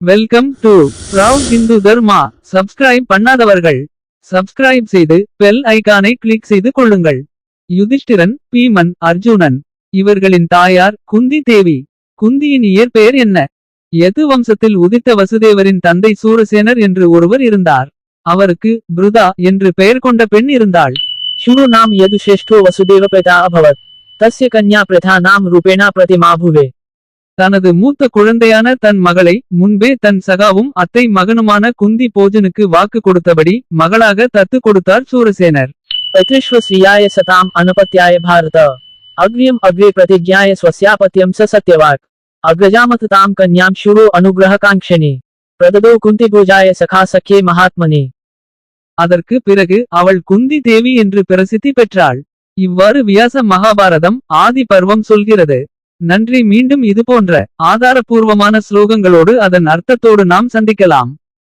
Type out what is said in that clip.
Welcome to proud Hindu Dharma subscribe பண்ணாதவர்கள் subscribe செய்து bell ஐகானை click செய்து கொள்ளுங்கள். யுதிஷ்டிரன் பீமன் அர்ஜுனன் இவர்களின் தாயார் குந்தி தேவி குந்தியின் இயற்பெயர் என்ன? எது வம்சத்தில் உதித்த வசுதேவரின் தந்தை சூரசேனர் என்று ஒருவர் இருந்தார். அவருக்கு புருதா என்று பெயர் கொண்ட பெண் இருந்தாள். ஷுரு நாம் எது சேஷ்டோ வசுதேவ பிரதா அபவத் தஸ்ய கன்யா பிரதா நாம் ரூபேணா பிரதிமாபுவே தனது மூத்த குழந்தையான தன் மகளை முன்பே தன் சகாவும் அத்தை மகனுமான குந்தி போஜனுக்கு வாக்கு கொடுத்தபடி மகளாக தத்து கொடுத்தார் சூரசேனர். பைத்ரிஸ்வஸ்ரீயாய சதாம் அனுபத்தியாய பாரத. அக்ரியம் அக்ரே பிரதிஜாய ஸ்வசியாபத்தியம் ச சத்யவாக். அக்ரஜாமத் தாம் கன்யாம் ஷுரோ அனுகிரகாங்ஷனி பிரததோ குந்தி பூஜாய சகா சக்கே மகாத்மனி அதற்கு பிறகு அவள் குந்தி தேவி என்று பிரசித்தி பெற்றாள் இவ்வாறு வியாச மகாபாரதம் ஆதி பருவம் சொல்கிறது நன்றி மீண்டும் இதுபோன்ற ஆதாரபூர்வமான ஸ்லோகங்களோடு அதன் அர்த்தத்தோடு நாம் சந்திக்கலாம்.